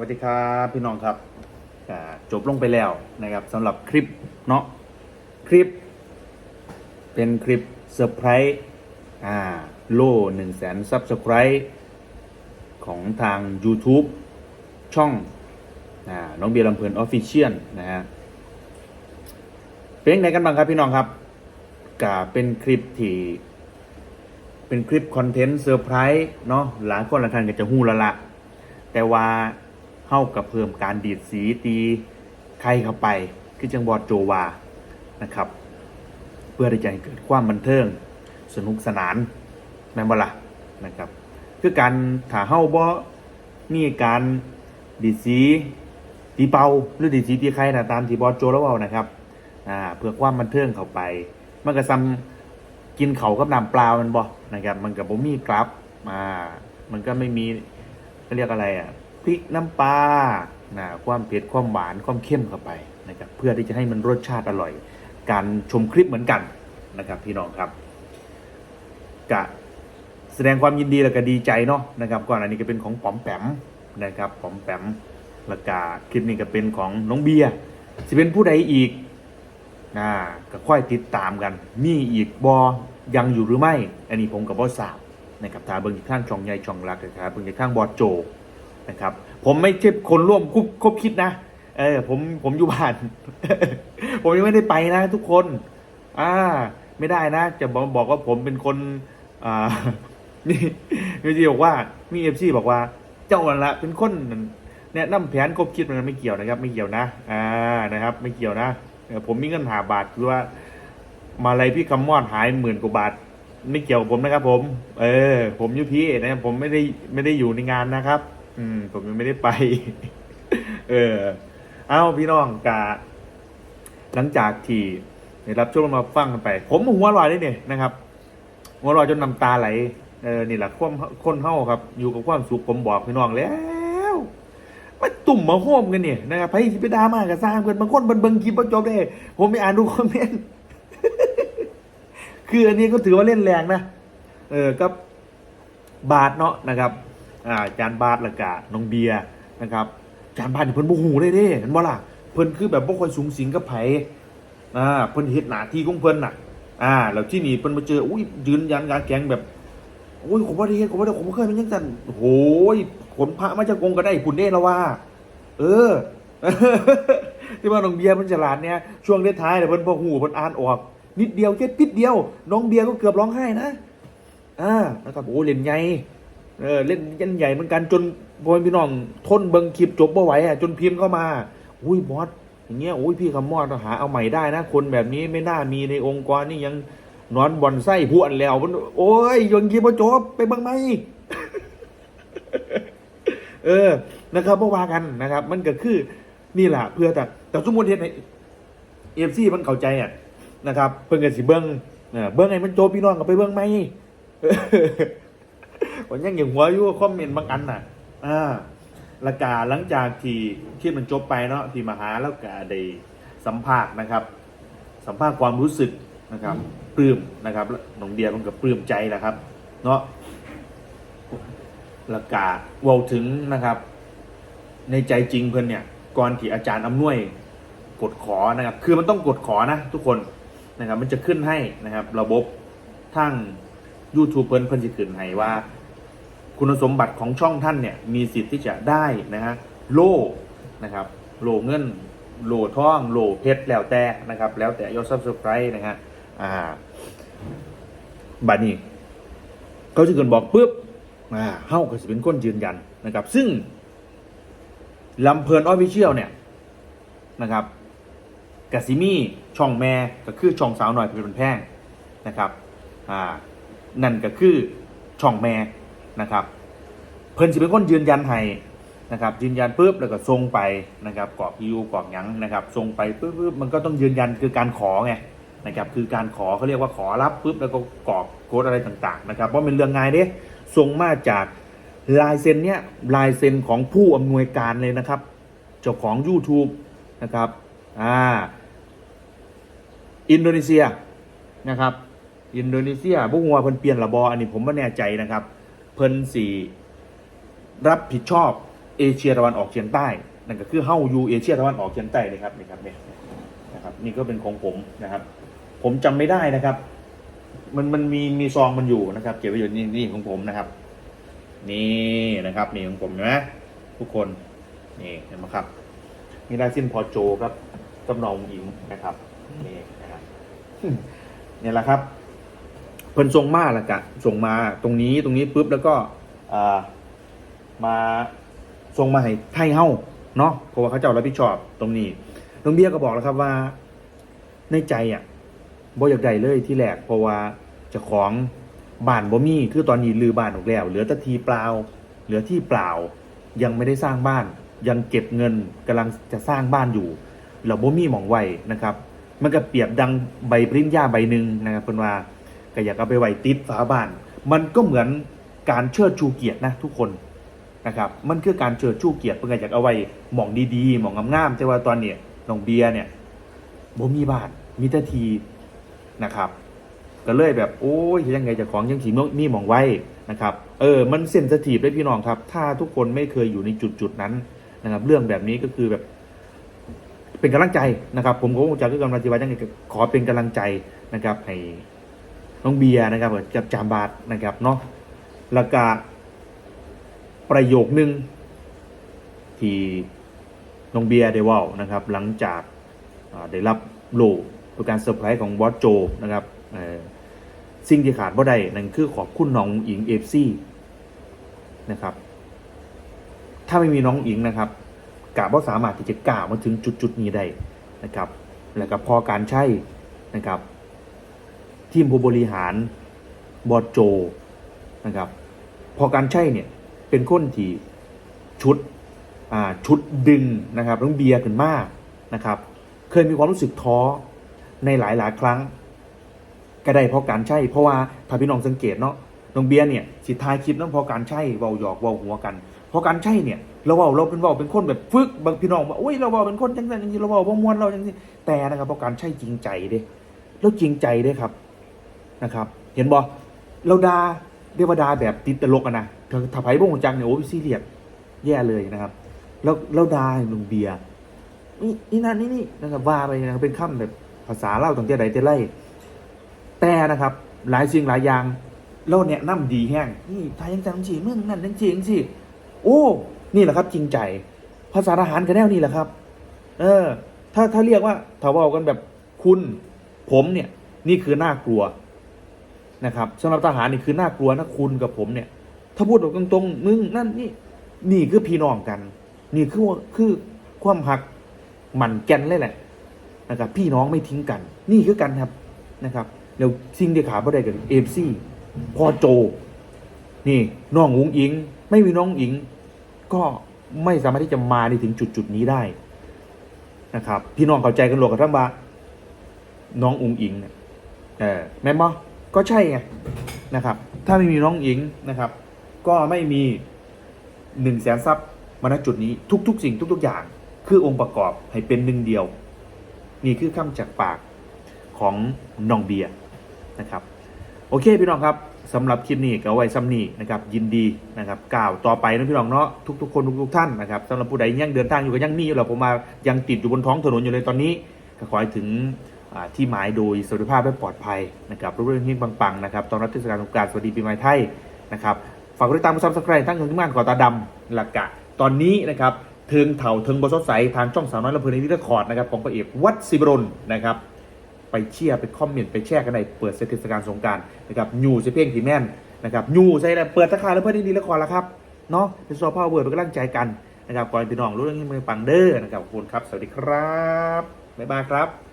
วัสดีครับพี่น้องครับจบลงไปแล้วนะครับสำหรับคลิปเนาะคลิป เป็นคลิปเซอร์ไพรส์อ่าโล่หนึ่งแสนซับสไครต์ของทาง YouTube ช่องอ่าน้องเบียร์ลำเพลินออฟฟิเชียลนะฮะเป็นยังไงกันบ้างครับพี่น้องครับก็เป็นคลิปที่เป็นคลิปคอนเทนต์เซอร์ไพรส์เนาะหลายคนหลายท่านก็จะหู้ละละแต่ว่า เข้ากับเพิ่มการดีดสีตีใครเข้าไป คือจังบอดโจวานะครับ เพื่อที่จะให้เกิดความบันเทิงสนุกสนานแม่นบ่ละนะครับ คือการถ้าเฮาบ่มีการดีดสีตีเป่าหรือดีดสีตีใครนะตามที่บอสโจแล้วเว้านะครับอ่าเพื่อความบันเทิงเข้าไป มันก็ซ้ำกินเขากับน้ำเปล่ามันบ่นะครับ มันก็บ่มีกลับมามันก็ไม่มีเขาเรียกอะไรอะ พริกน้ำปลานะความเผ็ดความหวานความเข้มเข้าไปนะครับเพื่อที่จะให้มันรสชาติอร่อย การชมคลิปเหมือนกันนะครับพี่น้องครับกะแสดงความยินดีและก็ดีใจเนาะนะครับก่อนอันนี้ก็เป็นของป๋อมแปมนะครับป๋อมแปมแล้วก็คลิปนี้ก็เป็นของน้องเบียร์สิเป็นผู้ใดอีกนะก็ค่อยติดตามกัน มีอีกบอยังอยู่หรือไม่ อันนี้ผมกับบอสาวนะครับถ้าเบิ่งจากข้างช่องใหญ่ช่องรักนะครับเบิ่งจากข้างบอสโจ นะครับ ผมไม่ใช่คนร่วมคุบคบคิดนะเออผมผมอยู่บ้าน ผมยังไม่ได้ไปนะทุกคน อ่า ไม่ได้นะ จะบอกบอกว่าผมเป็นคน อ่า นี่มีที่บอกว่า มีเอฟซีบอกว่า เจ้านั่นละเป็นคนแนะนำแผนคบคิดมันไม่เกี่ยวนะครับ ไม่เกี่ยวนะ อ่านะครับ ไม่เกี่ยวนะผมมีเงินหาบาทคือว่า มาอะไรพี่คำมอดหายหมื่นกว่าบาท ไม่เกี่ยวกับผมนะครับ ผม เออ ผมอยุพี่นะครับผมไม่ได้ไม่ได้อยู่ในงานนะครับ อืม ผมยังไม่ได้ไป เออ เอาพี่น้องกาหลังจากที่ได้รับช่วงมาฟังกันไป ผมหัวเรอยได้เนี่ยนะครับ หัวเรอยจนน้ำตาไหล เออ นี่แหละความคนเฮาครับ อยู่กับความสุขผมบอกพี่น้องแล้วมาตุ่มมาโฮมกันเนี่ยนะครับไพ่สิไปดามากับสร้างเพื่อนบางคนบิ่งเบิงคลิปบ่จบได้ ผมไม่อ่านดูคอมเมนต์คืออันนี้ก็ถือว่าเล่นแรงนะ เออก็บาทเนาะนะครับ อ่าจานบาทละกาน้องเบียร์นะครับจานบาทนี่เพิ่นบ่หูเลยเด้เห็นบ่ล่ะเพิ่นคือแบบบ่ค่อยสูงสิงกับไผอ่าเพิ่นเฮ็ดหน้าที่ของเพิ่นน่ะ อ่าแล้วที่นี่เพิ่นมาเจออุ้ยยืนยันการแข่งแบบอุ้ยผมบ่ได้เฮ็ดผมบ่ได้ผมบ่เคยเป็นจังซั่นโอ้โหยขนพระมาจากกงก็ได้พุ่นเด้แล้วว่า เออที่ว่าน้องเบียร์เพิ่นฉลาดเนี่ยช่วงท้ายๆเนี่ยเพิ่นบ่ฮู้เพิ่นอ่านออกนิดเดียวแค่ปิดเดียว น้องเบียร์ก็เกือบร้องไห้นะอ่าแล้วก็โอ้เล่นใหญ่ เออเล่นยันใหญ่เหมือนกันจนบอยพี่น้องทนเบิงคลิปจบบ่ไหวอะจนพิมพ์เข้ามา อุ้ยบอสอย่างเงี้ยอุ้ยพี่คำมอดหาเอาใหม่ได้นะ คนแบบนี้ไม่น่ามีในองค์กรนี่ยังนอนบ่อนไส้พวนแล้วมันโอ้ยยังยีบ่จบไปเบังไหมเออ นะครับเมื่อวากันนะครับ มันก็คือนี่แหละเพื่อแต่แต่สมมติเห็นในเอฟซีมันเข้าใจอะนะครับ เพิ่งกันสิเบิ้งเบิ้งไงมันโจบพี่น้องก็ไปเบิ้งไหม ผมยังอยู่หัวอยู่คอมเมนต์บางอันน่ะ อ่าละกาหลังจากที่ที่มันจบไปเนาะที่มาหาแล้วก็ได้สัมภาษณ์นะครับ สัมภาษณ์ความรู้สึกนะครับปลื้มนะครับแล้วน้องเดียมันก็ปลื้มใจแหละครับ เนาะละกาเว้าถึงนะครับ ในใจจริงเพิ่นเนี่ยก่อนที่อาจารย์อำนวยกดขอนะครับ คือมันต้องกดขอนะทุกคนนะครับ มันจะขึ้นให้นะครับ ระบบทั้ง YouTube เพิ่นเพิ่นจะขึ้นให้ว่า คุณสมบัติของช่องท่านเนี่ยมีสิทธิ์ที่จะได้นะฮะโล่นะครับโล่เงินโล่ทองโล่เพชรแล้วแต่นะครับ แล้วแต่ยอดซับสไครต์นะฮะอ่าบัดนี้เขาจะเกินบอกปุ๊บอ่าเฮ้าก็จะเป็นคนยืนยันนะครับ ซึ่งลำเพลินออฟฟิเชียลเนี่ยนะครับกสิมี่ช่องแม่ก็คือช่องสาวหน่อยเป็นแพงนะครับอ่านั่นก็คือช่องแม่ นะครับ เพิ่นสิเป็นคนยืนยันให้นะครับยืนยันปุ๊บแล้วก็ส่งไปนะครับกรอกยูกรอกหยังนะครับส่งไปปุ๊บปุ๊บมันก็ต้องยืนยันคือการขอไงนะครับคือการขอเขาเรียกว่าขอรับปุ๊บแล้วก็กรอกโค้ดอะไรต่างๆนะครับเพราะเป็นเรื่องง่ายเด้ส่งมาจากลายเซ็นเนี้ยลายเซ็นของผู้อำนวยการเลยนะครับเจ้าของ YouTube นะครับอ่าอินโดนีเซียนะครับอินโดนีเซียบุหัวเพิ่นเปลี่ยนระบออันนี้ผมไม่แน่ใจนะครับ เพิ่นสีรับผิดชอบเอเชียตะวันออกเฉียงใต้นั่นก็คือเฮ้ายูเอเชียตะวันออกเฉียงใต้เลยครับนี่ครับเนี่ยนะครับ นี่ก็เป็นของผมนะครับ ผมจำไม่ได้นะครับ มันมันมีมีซองมันอยู่นะครับ เก็บไว้อยู่นี่นี่ของผมนะครับ นี่นะครับนี่ของผมเห็นไหมทุกคนนี่เห็นไหมครับนี่ได้สิ้นพอโจครับจำนองหญิงนะครับนี่นะครับนี่แหละครับ เพิ่นส่งมาล้วกะส่งมาตรงนี้ตรงนี้ปุ๊บแล้วก็อ่ามาส่งมาให้ไทยเฮาเนาะเพราะว่าเขาเจ้ารับผิดชอบตรงนี้น้องเบี้ยก็บอกแล้วครับว่า ในใจอะบ่อยากได้เลยที่แรกเพราะว่าเจะของบ้านบ่มีคือตอนนี้ลือบ้านออกแล้ว เหลือแต่ทีเปล่า เหลือที่เปล่า ยังไม่ได้สร้างบ้าน ยังเก็บเงินกำลังจะสร้างบ้านอยู่แล้วบ่มีหมองไว้นะครับ มันก็เปรียบดังใบปริญญาใบหนึ่งนะครับเพิ่นว่า ก็อยากเอาไปไว้ติดฝาบ้าน มันก็เหมือนการเชิดชูเกียรตินะทุกคนนะครับมันคือการเชิดชูเกียรติเพื่ออยากเอาไว้หมองดีๆหมองงามๆแต่ว่าตอนเนี้ยน้องเบียร์เนี่ยบ่มีบ้านมีแต่ทีนะครับ ก็เลยแบบโอ้ยยังไงจะของยังสีมีหมองไว้นะครับเออมันเซนสทีฟเลยพี่น้องครับ ถ้าทุกคนไม่เคยอยู่ในจุดจุดๆนั้นนะครับ เรื่องแบบนี้ก็คือแบบ เป็นกำลังใจนะครับ ผมก็คงจะก็กำลังใจว่ายังไงขอเป็นกำลังใจนะครับให้ น้องเบียร์นะครับกับจามบาทนะครับเนาะแล้วก็ประโยคนึงที่น้องเบียร์ได้ว่านะครับ หลังจากได้รับโลเป็นการเซอร์ไพรส์ของบอสโจนะครับสิ่งที่ขาดบ่ได้นั่นคือขอบคุณน้องอิงเอฟซีนะครับ ถ้าไม่มีน้องอิงนะครับกาบ่สามารถที่จะกล่าวมาถึงจุดๆนี้ได้นะครับ แล้วก็พอการใช้นะครับ ทีมผู้บริหารบอดโจนะครับพอการใช่เนี่ยเป็นคนที่ชุดอ่าชุดดึงนะครับน้องเบียร์ขึ้นมากนะครับ เคยมีความรู้สึกท้อในหลายหลายครั้ง ก็ได้เพราะการใช่เพราะว่าถ้าพี่น้องสังเกตเนาะน้องเบียร์เนี่ยสิทายคลิปนั้นพอการใช่เบาหยอกเบาหัวกันพราะการใช่เนี่ยเราเบาเราเป็นเบาเป็นคนแบบฟึกบางพี่น้องว่าอุ้ยเราเบาเป็นคนจังสันจังซี่เราเบาบ่มวนเราจังซี่แต่นะครับพราะการใช่จริงใจเด้แล้วจริงใจเด้ครับ นะครับ เห็นบอเราดาเรียกว่าดาแบบติดตลกอะนะถ้าถ้าไผ่บ่งจังเนี่ยโอ้ยซีเรียสแย่เลยนะครับ แล้วแล้วดาลุงเบียร์นี่นี่นั่นนี่นี่นะครับว่าไปนะครับเป็นคำแบบภาษาเล่าตั้งแต่ใดแต่ไรแต่นะครับ หลายสิ่งหลายอย่างเราเนี่ยน้ำดีแห้งนี่ไทยยังจังจีเมืองนั่นจังจีงจีโอ้นี่แหละครับ จริงใจ ภาษาทหารกันแนวนี่แหละครับ เออ ถ้าถ้าเรียกว่าถ้าเว่ากันแบบคุณ ผมเนี่ย นี่คือน่ากลัว นะครับสำหรับทหารนี่คือน่ากลัวนะคุณกับผมเนี่ย ถ้าพูดแบบตรงๆมึงนั่นนี่นี่คือพี่น้องกัน นี่คือคือความหักหมั่นแกนเลยแหละนะครับพี่น้องไม่ทิ้งกัน นี่คือกันครับนะครับเดี๋ยวสิ่งที่ขาบ่ได้กันเอฟซีพอโจ นี่น้องอุงอิง ไม่มีน้องอิง ก็ไม่สามารถที่จะมาในถึงจุดจุดนี้ได้นะครับ พี่น้องเข้าใจกันหลวกับทั้งบ้าน้องอุงอิงเนี่ยเออแม่นบอ ก็ใช่ไงนะครับ ถ้าไม่มีน้องหญิงนะครับ ก็ไม่มีหนึ่งแสนซับมาณจุดนี้ทุก ๆ สิ่งทุก ๆ อย่าง คือองค์ประกอบให้เป็นหนึ่งเดียว นี่คือคำจากปากของน้องเบียร์นะครับ โอเคพี่น้องครับสำหรับคลิปนี้ก็ไว้ซ้ำนี้นะครับยินดีนะครับกล่าวต่อไปนะพี่น้องเนาะทุกๆคนทุกๆท่านนะครับสำหรับผู้ใดยังเดินทางอยู่ก็ยังมีอยู่หรอกผมมายังติดอยู่บนท้องถนนอยู่เลยตอนนี้ก็ขอให้ถึง ที่หมายโดยสวัสดิภาพและปลอดภัยนะครับรุ่งเรื่องเฮงปังๆนะครับตอนรับเทศกาลสงกานต์สวัสดีปีใหม่ไทยนะครับฝากกดติดตามซับสไครต์ทั้งถึงงานขอตาดำหลักกะ ตอนนี้นะครับเทิงเถ่าเทิงบอสดใสทางช่องสาวน้อยลำเพลินนิรคอร์ดนะครับของพระเอกวัดศิบรนนะครับไปเชียร์ไปคอมเมนต์ไปแชร์กันในเปิดเทศกาลสงการนะครับยูใส่เพลงทีแม่นนะครับยูใส่เปิดตะคาแล้วเพื่อนดีละครแล้วครับเนาะเป็นซอพาวเวอร์เป็นกำลังใจกันนะครับก่อนพี่น้องรู้เรื่องนี้มือปังเด้อนะครับขอบคุณครับ สวัสดีครับ บ๊ายบายครับ